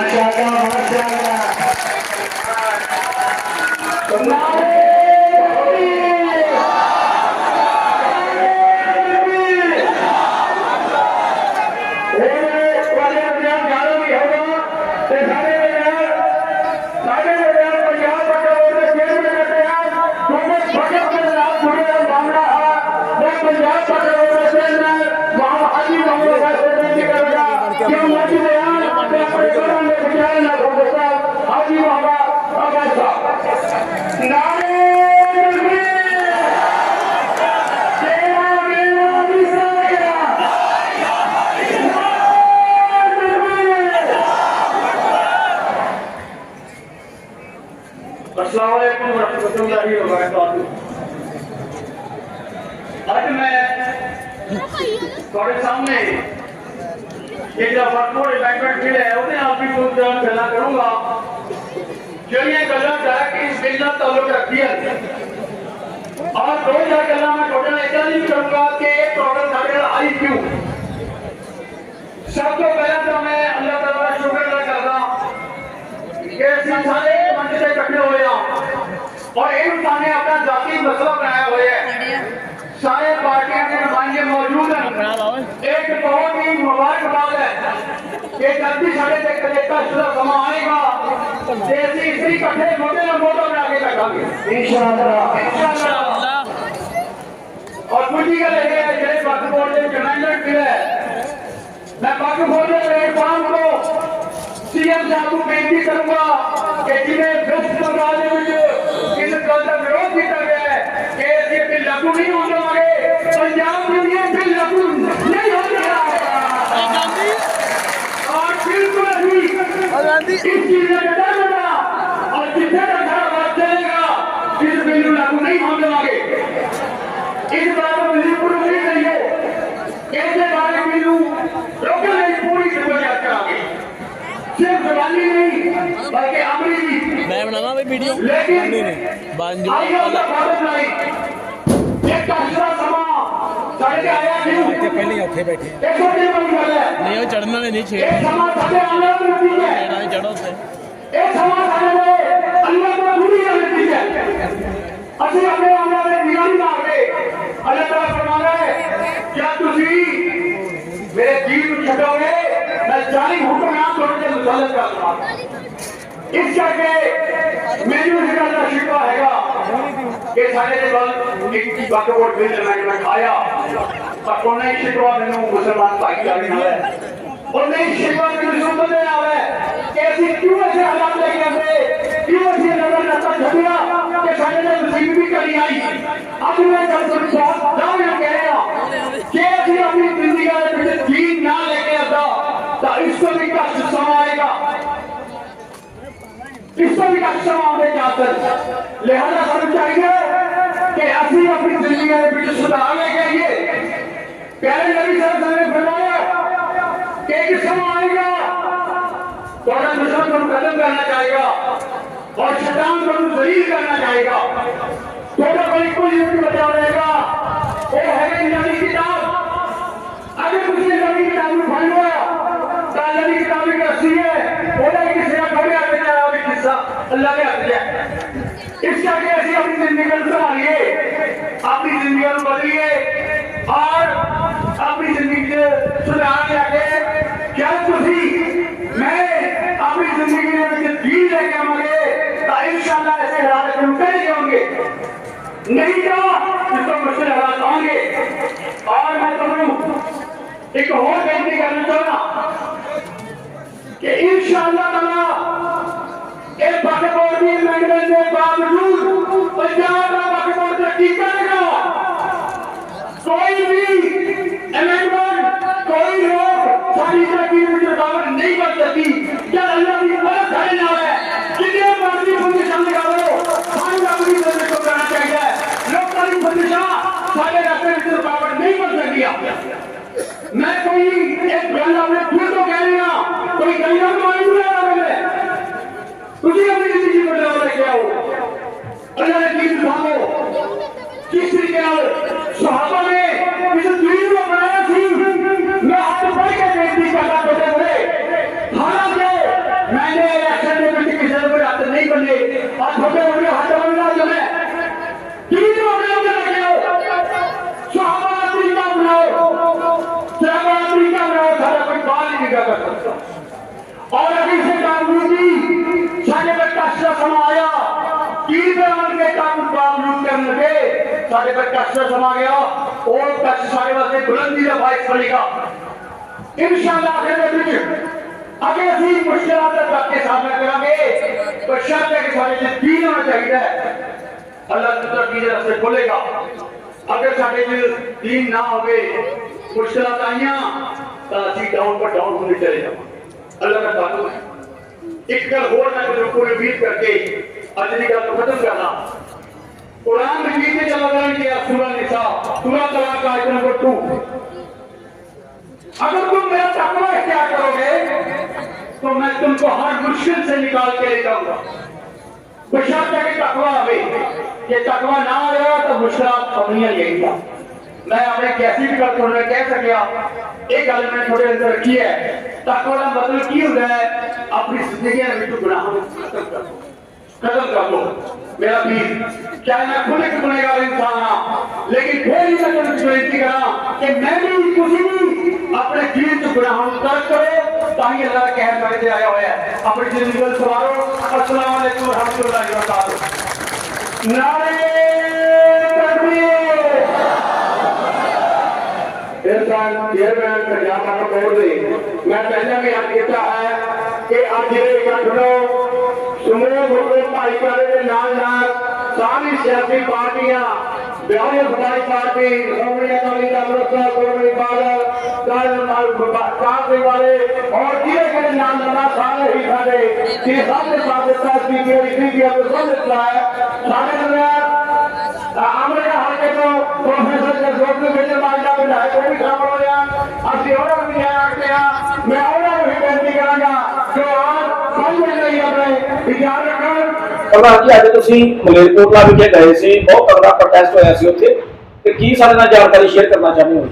ਮਾਸ਼ਾਅੱਲਾ ਮਾਸ਼ਾਅੱਲਾ آج میں سامنے یہ جو ورکور امینڈمنٹ بل ہے انہیں آپ کی خود بیان کرنا کروں گا۔ جو یہ گلا ڈائریکٹ اس بل تعلق رکھتی ہے اور دو ہزار گلا میں ٹوٹل ایسا نہیں کروں گا کہ ایک پروڈکٹ سارے آئی کیوں سب کو پہلا تو میں اللہ تعالیٰ شکر ادا کرتا کہ سارے منڈ سے کٹھے ہوئے ہوں۔ ਇਕੱਠੇ ਹੋਏ ਹਾਂ ਔਰ ਇਹ ਇਨਸਾਨੇ ਆਪਣਾ ਜ਼ਾਤੀ ਮਸਲਾ ਬਣਾਇਆ ਹੋਇਆ ਹੈ ਸਾਰੇ ਪਾਰਟੀਆਂ ਦੇ ਨੁਮਾਇੰਦੇ ਮੌਜੂਦ ਹਨ ਇੱਕ ਬਹੁਤ ਹੀ ਮੁਬਾਰਕਬਾਦ ਹੈ ਕਿ ਜਲਦੀ ਸਾਡੇ ਤੇ ਕਲੇਕਾ ਸ਼ੁਦਾ ਸਮਾਂ ਆਏਗਾ ਤੇ ਅਸੀਂ ਇਸੇ ਇਕੱਠੇ ਮੋਢੇ ਨਾਲ ਮੋਢਾ ਬਣਾ ਕੇ ਰੱਖਾਂਗੇ ਇਨਸ਼ਾਅੱਲਾ ਇਨਸ਼ਾਅੱਲਾ ਔਰ ਦੂਜੀ ਗੱਲ ਇਹ ਹੈ ਜਿਹੜੇ ਵਕਤ ਬੋਰਡ ਦੇ ਜਨਰਲ ਵੀ ਹੈ ਮੈਂ ਵਕਤ ਬੋਰਡ ਦੇ ਪਲੇਟਫਾਰਮ ਤੋਂ ਸੀਐਮ ਸਾਹਿਬ ਨੂੰ ਬੇਨਤੀ ਕਰੂੰਗਾ ਕਿ ਜਿਵੇਂ ਵੈਸਟ ਬੰਗਾਲ ਦੇ ਵਿੱਚ ਇਸ ਗੱਲ ਦਾ ਵਿਰੋਧ ਕੀਤਾ ਗਿਆ ਹੈ ਕਿ ਅਸੀਂ ਬਿੱਲ ਲਾਗੂ ਨਹੀਂ ਹੋਣ ਦੇਵਾਂਗੇ ਪੰਜਾਬ ਦੇ लिए ਬਿੱਲ ਲਾਗੂ ਨਹੀਂ ਹੋਣ ਦੇਵਾਂਗੇ ਔਰ ਬਿਲਕੁਲ ਅਸੀਂ ਇਸ ਚੀਜ਼ ਦਾ ਡਰ ਬਣਾ ਔਰ ਜਿੱਥੇ ਤੱਕ ਸਾਡਾ ਵਾਦ ਚੱਲੇਗਾ ਇਸ ਬਿੱਲ ਨੂੰ ਲਾਗੂ ਨਹੀਂ ਹੋਣ ਦੇਵਾਂਗੇ ਇਸ ਬਾਤ ਨੂੰ ਬਿਲਕੁਲ ਨਹੀਂ ਕਰੀਏ ਇਹਦੇ ਬਾਰੇ ਮੈਨੂੰ ਰੋਕਣ ਲਈ ਪੂਰੀ ਜ਼ਿੰਮੇਵਾਰੀ ਕਰਾਂਗੇ ਸਿਰਫ ਜ਼ਬਾਨੀ ਨਹੀਂ ਬਲਕਿ ਅਮਲੀ ਵੀ ਮੈਂ ਬਣਾਵਾਂ ਬਈ ਵੀਡੀਓ ਲੇਕਿਨ ਨਹੀਂ ਨਹੀਂ ਬਣ ਜੂ ਆਈਓ ਪਹਿਲੇ ਹੀ ਉੱਥੇ ਬੈਠੇ ਆ ਇਹ ਛੋਟੀ ਬੜੀ ਗੱਲ ਹੈ ਨਹੀਂ ਉਹ ਚੜਨ ਵਾਲੇ ਨਹੀਂ ਛੇ ਇਹ ਸਮਾਂ ਸਾਡੇ ਆਉਣ ਦਾ ਨਤੀਜਾ ਹੈ ਜਿਹੜਾ ਚੜੋ ਉੱਤੇ ਇਹ ਸਮਾਂ ਸਾਡੇ ਦੇ ਅੱਲਾਹ ਤੋਂ ਪੂਰੀ ਦਾ ਨਤੀਜਾ ਹੈ ਅਸੀਂ ਆਪਣੇ ਆਉਣਾ ਦੇ ਨਿਗਾਹ ਮਾਰਦੇ ਅੱਲਾਹ ਤਾਲਾ ਫਰਮਾਉਂਦਾ ਹੈ ਕਿ ਤੁਸੀਂ ਮੇਰੇ ਜੀਵ ਨੂੰ ਛੱਡੋਗੇ ਮੈਂ ਜਾਲੀ ਹੁਕਮਾਂ ਤੁਹਾਡੇ ਤੇ ਮੁਸਲਤ ਕਰ ਦਵਾਂਗਾ ਇਸ ਕਰਕੇ ਮੈਨੂੰ ਇਸ ਗੱਲ ਦਾ ਸ਼ਿਕਵਾ ਹੈਗਾ ਕਿ ਸਾਡੇ ਦੇ ਵੱਲ ਇੱਕ ਵਕਫ ਬਿੱਲ ਮੈਨੇਜਮੈਂਟ ਆਇਆ ਪਰ ਕੋਈ ਨਹੀਂ ਸ਼ਿਕਵਾ ਮੈਨੂੰ ਮੁਸਲਮਾਨ ਭਾਈਚਾਰੇ ਨਾਲ ਹੈ ਉਹ ਨਹੀਂ ਸ਼ਿਕਵਾ ਮੈਨੂੰ ਸੁਣਨ ਦੇ ਨਾਲ ਹੈ ਕਿ ਅਸੀਂ ਕਿਉਂ ਐਸੇ ਹਾਲਾਤ ਲੈ ਕੇ ਆਏ ਕਿਉਂ ਅਸੀਂ ਨਜ਼ਰ ਨੱਤਾ ਛੱਡਿਆ ਕਿ ਸਾਡੇ ਨਾਲ ਮੁਸੀਬਤ ਵੀ ਕਰੀ ਆਈ ਅੱਜ ਮੈਂ ਗੱਲ ਤੁਹਾਨੂੰ ਸਾਫ਼ ਦਾਅਵੇ ਕਹਿ ਰਿਹਾ ਕਿ ਅਸੀਂ ਆਪਣੀ ਜ਼ਿੰਦਗੀ ਦੇ ਵਿੱਚ ਦੀਨ ਨਾ ਲੈ ਕੇ ਆਦਾ ਤਾਂ ਇਸ ਤੋਂ ਵੀ ਕਸ਼ਟ ਸਮਾਂ ਆਏਗਾ ਇਸ ਤੋਂ ਵੀ ਕਸ਼ਟ ਸਮਾਂ ਆਉਂਦੇ ਜਾਤਰ ਲਿਹਾਜ਼ਾ ਸਾਨੂੰ ਚਾਹੀਏ ਤੁਹਾਨੂੰ ਕਦਮ ਕਰਨਾ ਚਾਹੇਗਾ ਔਰ ਸ਼ੈਤਾਨ ਤੁਹਾਨੂੰ ਜ਼ਲੀਲ ਕਰਨਾ ਚਾਹੇਗਾ ਤੁਹਾਡਾ ਕੋਈ ਕੋਈ ਇੱਕ ਬਚਾ ਰਹੇਗਾ ਉਹ ਹੈਗਾ ਨਵੀਂ ਕਿਤਾਬ ਅਗਰ ਤੁਸੀਂ ਨਵੀਂ ਕਿਤਾਬ ਨੂੰ ਫੜ ਲਿਆ ਤਾਂ ਨਵੀਂ ਕਿਤਾਬ ਇੱਕ ਰੱਸੀ ਹੈ ਉਹਦਾ ਇੱਕ ਸਿਰਾ ਖੜੇ ਹੱਥ ਚ ਆਇਆ ਵੀ ਕਿੱਸਾ ਅੱਲਾਹ ਦੇ ਹੱਥ 'ਚ ਹੈ ਇਸ ਕਰਕੇ ਅਸੀਂ ਆਪਣੀ ਜ਼ਿੰਦਗੀ ਨੂੰ ਸੰਭਾਲੀਏ ਆਪਣੀ ਜ਼ਿੰਦਗੀ ਨੂੰ ਬਦਲੀਏ ਔਰ ਆਪਣੀ ਜ਼ਿੰਦਗੀ 'ਚ ਸੁਧਾਰ ਲਿਆ ਕੇ ਜਦ ਤੁਸੀਂ ਮੈਂ ਆਪਣੀ ਜ਼ਿੰਦਗੀ ਦੇ ਵਿੱਚ ਜੀ ਲੈ ਕੇ ਆਵਾਂਗੇ ਤਾਂ ਇਨਸ਼ਾਅੱਲਾ ਐਸੇ ਹਾਲਾਤ ਨੂੰ ਨਹੀਂ ਜਾਓਗੇ ਨਹੀਂ ਤਾਂ ਇਸ ਤੋਂ ਮੁਸ਼ਕਿਲ ਹਾਲਾਤ ਆਉਣਗੇ ਔਰ ਮੈਂ ਤੁਹਾਨੂੰ ਇੱਕ ਹੋਰ ਬੇਨਤੀ ਕਰਨਾ ਚਾਹੁੰਦਾ ਕਿ ਇਨਸ਼ਾਅੱਲਾ ਤਾਲਾ ਇਹ ਵਕਫ ਦੀ ਅਮੈਂਡਮੈਂਟ ਦੇ ਬਾਵਜੂਦ ਪੰਜਾਬ ਦਾ ਵਕਫ ਤਰੱਕੀ ਕਰੇਗਾ ਕੋਈ ਵੀ ਅਮੈਂਡਮੈਂਟ ਕੋਈ ਲੋਕ ਸਾਡੀ ਤਰੱਕੀ ਵਿੱਚ ਰੁਕਾਵਟ ਨਹੀਂ ਬਣ ਸਕਦੀ ਜਦ ਅੱਲਾਹ ਦੀ ਮਦਦ ਸਾਡੇ ਨਾਲ ਹੈ ਜਿੰਨੇ ਮਰਜ਼ੀ ਬੰਦਿਸ਼ਾਂ ਲਗਾਓ ਸਾਨੂੰ ਆਪਣੀ ਮਦਦ ਤੋਂ ਕਰਨਾ ਚਾਹੀਦਾ ਹੈ ਲੋਕਾਂ ਦੀ ਬੰਦਿਸ਼ਾਂ ਸਾਡੇ ਰਸਤੇ ਵਿੱਚ ਰੁਕਾਵਟ ਨਹੀਂ ਬਣ ਸਕਦੀਆਂ ਮੈਂ ਕੋਈ ਇੱਕ ਗੱਲ ਆਪਣੇ ਦਿਲ ਤੋਂ ਕਹਿ ਰਿਹਾ ਕੋਈ ਗੱਲਾਂ ਨੂੰ ਮਾਰੀ ਨਹੀਂ ਆ ਰਿਹਾ ਤੁਸੀਂ ਆਪਣੀ ਜ਼ਿੰਦਗੀ ਬਦਲਾਅ ਲੈ ਕੇ ਆਓ ਅੱਲਾਹ ਨੇ ਕੀ ਦਿਖਾਓ ਕਿਸ ਤਰੀਕੇ ਨਾਲ ਸਹਾਬਾ ਨੇ ਇਸ ਦੀਨ ਨੂੰ ਕੋਲ ਕਸ਼ਟ ਦਾ ਸਮਾਂ ਆਇਆ ਕੀ ਬਣ ਕੇ ਕੰਮ ਬਾਵਜੂਦ ਕਰਨ ਲੱਗੇ ਸਾਡੇ ਕੋਲ ਕਸ਼ਟ ਦਾ ਸਮਾਂ ਗਿਆ ਉਹ ਕਸ਼ਟ ਸਾਡੇ ਵਾਸਤੇ ਬੁਲੰਦੀ ਦਾ ਬਾਇਸ ਬਣੇਗਾ ਇਨਸ਼ਾਅੱਲਾ ਆਖਿਰ ਦੇ ਵਿੱਚ ਅਗੇ ਅਸੀਂ ਮੁਸ਼ਕਲਾਂ ਦਾ ਡਟ ਕੇ ਸਾਹਮਣਾ ਕਰਾਂਗੇ ਪਰ ਸ਼ਰਤ ਹੈ ਕਿ ਸਾਡੇ ਚ ਦੀਨ ਹੋਣਾ ਚਾਹੀਦਾ ਹੈ ਅੱਲਾਹ ਤਾਲਾ ਕੀ ਦੇ ਰਸਤੇ ਖੋਲੇਗਾ ਅਗਰ ਸਾਡੇ ਚ ਦੀਨ ਨਾ ਹੋਵੇ ਮੁਸ਼ਕਲਾਂ ਤਾਂ ਆਈਆਂ ਤਾਂ ਅਸੀਂ ਡਾਊਨ ਪਰ ਡਾਊਨ ਹੁੰਦੇ ایک گل ہو رہا ہے کرے کو بیٹ کر کے اج دی گل ختم کرنا قرآن مجید میں چلا بیان کیا سورہ نساء، سورہ طلاق آیت نمبر ٹو اگر تم میرا تقوی اختیار کرو گے، تو میں تم کو ہر مشکل سے نکال کے لے جاؤں گا۔ بشرط ہے کہ تقوی ہوئے یہ تقوی نہ آ رہا تو مشکلات کمیاں لے تھا۔ میں اپنے کیسی بھی کرتے ہوئے کہہ سکیا ایک گل میں تھوڑے اندر رکھی ہے، تقوی کا مطلب کی ہوتا ہے؟ اپنی زندگی میں تو گناہوں کو ختم کر دو ختم کر دو میرا پیر، چاہے میں خود ایک گنہ گار انسان ہاں لیکن پھر ہی میں تمہیں بےنتی کرا کہ میں بھی کسی بھی اپنے دین تو گناہ ہوں۔ ترک کرو تاہی اللہ کا کہہ میرے آیا ہویا ہے۔ اپنی زندگی کو سوارو السلام علیکم ورحمت اللہ وبرکاتہ۔ نارے تکبیر۔ ਇਨਸਾਨ ਚੇਅਰਮੈਨ ਪੰਜਾਬ ਦਾ ਬੋਰਡ ਦੇ ਮੈਂ ਪਹਿਲਾਂ ਵੀ ਅੱਜ ਕੀਤਾ ਹੈ ਕਿ ਅੱਜ ਦੇ ਇਕੱਠ ਨੂੰ ਸਮੂਹ ਮੁਸਲਿਮ ਭਾਈਚਾਰੇ ਦੇ ਨਾਲ ਨਾਲ ਸਾਰੀ ਸਿਆਸੀ ਪਾਰਟੀਆਂ ਬਿਹਾਰੀ ਸਮਾਜ ਪਾਰਟੀ ਸ਼੍ਰੋਮਣੀ ਅਕਾਲੀ ਦਲ ਅੰਮ੍ਰਿਤਸਰ ਸ਼੍ਰੋਮਣੀ ਬਾਦਲ ਕਾਲ ਕਾਂਗਰਸ ਵਾਲੇ ਔਰ ਜਿਹੜੇ ਜਿਹੜੇ ਨਾਮ ਨਵਾਂ ਸਾਰੇ ਹੀ ਸਾਡੇ ਕੀ ਸਭ ਦੇ ਸਾਥ ਦਿੱਤਾ ਸੀ ਕਿ ਇਸੇ ਦੀ ਅਬ ਸਭ ਦਿੱਤਾ ਹੈ। ਸਾਡੇ ਦਰਮਿਆਨ ਆਮਰੇ ਹਲਕੇ ਤੋਂ ਪ੍ਰੋਫੈਸਰ ਜਸਵੰਤ ਸਿੰਘ ਮਾਜਾ ਵਿਧਾਇਕ ਉਹ ਵੀ ਸ਼ਾਮਲ ਹੋਇਆ ਅਸੀਂ ਉਹਨਾਂ ਨੂੰ ਵੀ ਆਖਦੇ ਹਾਂ ਮੈਂ ਉਹਨਾਂ ਨੂੰ ਵੀ ਬੇਨਤੀ ਕਰਾਂਗਾ ਕਿ ਆਪ ਸਮਝ ਲਈ ਆਪਣੇ ਵਿਚਾਰ ਰੱਖਣ ਪ੍ਰਧਾਨ ਜੀ ਅੱਜ ਤੁਸੀਂ ਮਲੇਰਕੋਟਲਾ ਵਿਖੇ ਗਏ ਸੀ ਬਹੁਤ ਤਗੜਾ ਪ੍ਰੋਟੈਸਟ ਹੋਇਆ ਸੀ ਉੱਥੇ ਤੇ ਕੀ ਸਾਡੇ ਨਾਲ ਜਾਣਕਾਰੀ ਸ਼ੇਅਰ ਕਰਨਾ ਚਾਹੁੰਦੇ ਹੋ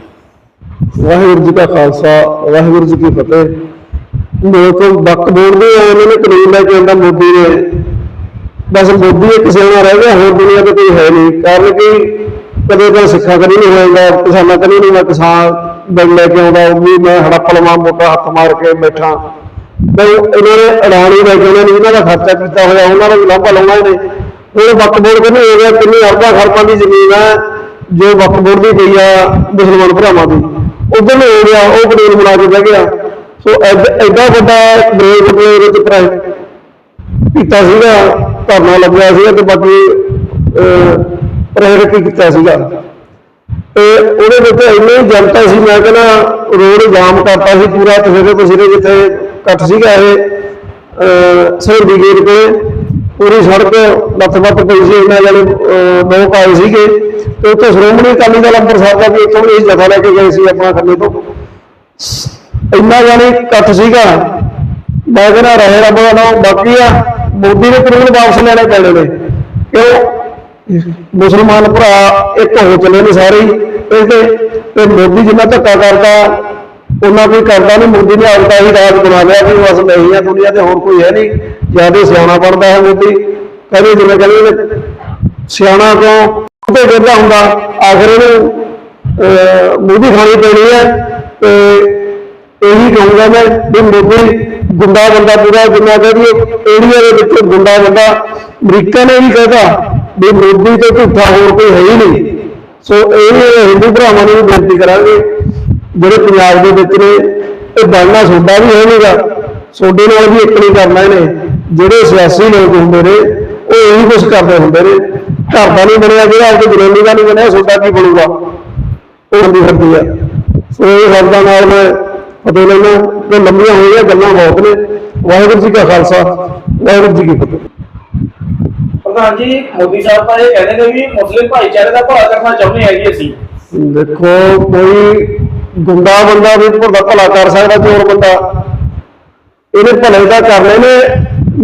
ਵਾਹਿਗੁਰੂ ਜੀ ਕਾ ਖਾਲਸਾ ਵਾਹਿਗੁਰੂ ਜੀ ਕੀ ਫਤਿਹ। ਮੇਰੇ ਕੋਲ ਵਕਤ ਬੋਰਡ ਦੇ ਉਹਨਾਂ ਨੇ ਕਾਨੂੰਨ ਲੈ ਕੇ ਆਂਦਾ ਮੋਦੀ ਨੇ। ਬਸ ਮੋਦੀ ਇੱਕ ਸਿਆਣਾ ਰਹਿ ਗਿਆ ਹੋਰ ਦੁਨੀਆ ਤੇ ਕੋਈ ਹੈ ਨਹੀਂ। ਕਾਰਨ ਕਿ? ਕਦੇ ਤਾਂ ਸਿੱਖਾਂ ਕਦੀ ਨਹੀਂ ਹੋਏਗਾ, ਕਿਸਾਨਾਂ ਕਦੀ ਨਹੀਂ ਮੈਂ ਕਿਸਾਨ ਬਿੱਲ ਲੈ ਕੇ ਆਉਂਦਾ, ਉਹ ਵੀ ਮੈਂ ਹੜੱਪ ਲਵਾਂ ਮੋਟਾ ਹੱਥ ਮਾਰ ਕੇ ਬੈਠਾ। ਤੇ ਇਹਨਾਂ ਨੇ ਅਡਾਣੀ ਲੈ ਕੇ ਉਹਨਾਂ ਨੇ, ਇਹਨਾਂ ਦਾ ਖਰਚਾ ਕੀਤਾ ਹੋਇਆ, ਉਹਨਾਂ ਦਾ ਵੀ ਲਾਭਾ ਲਾਉਣਾ ਇਹਨੇ। ਉਹ ਵਕਤ ਬੋਰਡ ਕਹਿੰਦੇ ਹੋ ਗਿਆ ਕਿੰਨੀ ਅਰਬਾਂ ਖਰਬਾਂ ਦੀ ਜ਼ਮੀਨ ਹੈ ਜੋ ਵਕਤ ਬੋਰਡ ਦੀ ਪਈ ਆ, ਮੁਸਲਮਾਨ ਭਰਾਵਾਂ ਦੀ। ਉਧਰ ਨੂੰ ਹੋ ਗਿਆ, ਉਹ ਕਾਨੂੰਨ ਬਣਾ ਕੇ ਬਹਿ ਗਿਆ। ਸੋ ਐਡਾ ਵੱਡਾ ਬ੍ਰੇਕ ਦੇ ਵਿੱਚ ਪ੍ਰਾਈ ਕੀਤਾ ਸੀਗਾ, ਧਰਨਾ ਲੱਗਿਆ ਸੀਗਾ ਤੇ ਬਾਕੀ ਪ੍ਰੇਰਿਤ ਕੀਤਾ ਸੀਗਾ। ਤੇ ਉਹਦੇ ਵਿੱਚ ਇੰਨੀ ਜਨਤਾ ਸੀ, ਮੈਂ ਕਹਿੰਦਾ ਰੋਡ ਜਾਮ ਕਰਤਾ ਸੀ ਪੂਰਾ ਤਸੇਰੇ ਤਸੇਰੇ ਜਿੱਥੇ ਇਕੱਠ ਸੀਗਾ ਇਹ ਸਰਦੀ ਗੇਟ ਕੋਲੇ, ਪੂਰੀ ਸੜਕ ਲੱਤ-ਬੱਤ ਪਈ ਸੀ ਇਹਨਾਂ ਜਿਹੜੇ ਲੋਕ ਆਏ ਸੀਗੇ। ਤੇ ਉੱਥੇ ਸ਼੍ਰੋਮਣੀ ਅਕਾਲੀ ਦਲ ਅੰਮ੍ਰਿਤਸਰ ਦਾ ਵੀ ਇੱਥੋਂ ਇਹ ਜਥਾ ਲੈ ਕੇ ਗਏ ਸੀ ਆਪਣਾ ਖੰਨੇ ਤੋਂ। ਇੰਨਾ ਜਾਨੀ ਇਕੱਠ ਸੀਗਾ। ਮੈਂ ਕਹਿੰਦਾ ਰਹੇ ਰੱਬ ਦਾ ਨਾਮ ਬਾਕੀ ਆ, ਮੋਦੀ ਨੇ ਕਾਨੂੰਨ ਵਾਪਸ ਲੈਣੇ ਪੈਣੇ ਨੇ। ਕਿਉਂ? ਮੁਸਲਮਾਨ ਭਰਾ ਇੱਕ ਹੋ ਚਲੇ ਨੇ ਸਾਰੇ ਇਹਦੇ ਤੇ ਮੋਦੀ ਜਿੰਨਾ ਧੱਕਾ ਕਰਦਾ ਉਹਨਾਂ ਕੋਈ ਕਰਦਾ ਨਹੀਂ। ਮੋਦੀ ਨੇ ਆਪਦਾ ਹੀ ਰਾਜ ਬਣਾ ਲਿਆ ਵੀ ਬਸ ਮੈਂ ਆ ਦੁਨੀਆ ਤੇ ਹੋਰ ਕੋਈ ਹੈ ਨਹੀਂ। ਜ਼ਿਆਦਾ ਸਿਆਣਾ ਬਣਦਾ ਹੈ ਮੋਦੀ। ਕਹਿੰਦੇ ਜਿਵੇਂ ਕਹਿੰਦੇ ਸਿਆਣਾ ਤੋਂ ਤੇ ਗਿਰਦਾ ਹੁੰਦਾ। ਆਖਰ ਇਹਨੂੰ ਅਹ, ਮੂੰਹ ਖਾਣੀ ਪੈਣੀ ਹੈ। ਤੇ ਇਹੀ ਕਹੂੰਗਾ ਮੈਂ ਵੀ ਮੋਦੀ ਗੁੰਡਾ ਬੰਦਾ ਪੂਰਾ ਜਿੰਨਾ ਕਹਦੀਏ ਏਰੀਆ ਦੇ ਵਿੱਚ ਗੁੰਡਾ ਬੰਦਾ। ਅਮਰੀਕਾ ਨੇ ਵੀ ਕਹਿਤਾ ਵੀ ਮੋਦੀ ਤੋਂ ਝੂਠਾ ਹੋਰ ਕੋਈ ਹੈ ਹੀ ਨਹੀਂ। ਸੋ ਇਹ ਹਿੰਦੂ ਭਰਾਵਾਂ ਨੂੰ ਵੀ ਬੇਨਤੀ ਕਰਾਂਗੇ, ਜਿਹੜੇ ਪੰਜਾਬ ਦੇ ਵਿੱਚ ਨੇ, ਇਹ ਬਣਨਾ ਸੋਡਾ ਵੀ ਹੈ ਨਹੀਂਗਾ। ਸੋਡੇ ਨਾਲ ਵੀ ਇੱਕ ਨਹੀਂ ਕਰਨਾ ਇਹਨੇ। ਜਿਹੜੇ ਸਿਆਸੀ ਲੋਕ ਹੁੰਦੇ ਨੇ, ਉਹ ਇਹੀ ਕੁਝ ਕਰਦੇ ਹੁੰਦੇ ਨੇ। ਘਰ ਦਾ ਨਹੀਂ ਬਣਿਆ, ਜਿਹੜਾ ਆਪਣੀ ਜਨਾਨੀ ਦਾ ਨਹੀਂ ਬਣਿਆ ਸੋਡਾ ਕੀ ਬਣੂਗਾ? ਉਹ ਹੁੰਦੀ ਫਿਰਦੀ ਆ। ਸੋ ਇਹ ਸ਼ਬਦਾਂ ਨਾਲ ਮੈਂ ਫਤਿਹ ਲੈਣਾ ਤੇ ਲੰਮੀਆਂ ਹੋਈਆਂ ਗੱਲਾਂ ਬਹੁਤ ਨੇ। ਵਾਹਿਗੁਰੂ ਜੀ ਕਾ ਖਾਲਸਾ, ਵਾਹਿਗੁਰੂ ਜੀ ਕੀ ਫਤਿਹ। ਪ੍ਰਧਾਨ ਜੀ ਮੋਦੀ ਸਾਹਿਬ ਤਾਂ ਇਹ ਕਹਿੰਦੇ ਨੇ ਵੀ ਮੁਸਲਿਮ ਭਾਈਚਾਰੇ ਦਾ ਭਲਾ ਕਰਨਾ ਚਾਹੁੰਦੇ ਹੈਗੇ ਅਸੀਂ। ਦੇਖੋ, ਕੋਈ ਗੁੰਡਾ ਬੰਦਾ ਵੀ ਭਲਾ ਭਲਾ ਕਰ ਸਕਦਾ, ਚੋਰ ਬੰਦਾ। ਇਹਨੇ ਭਲੇ ਦਾ ਕਰਨੇ ਨੇ,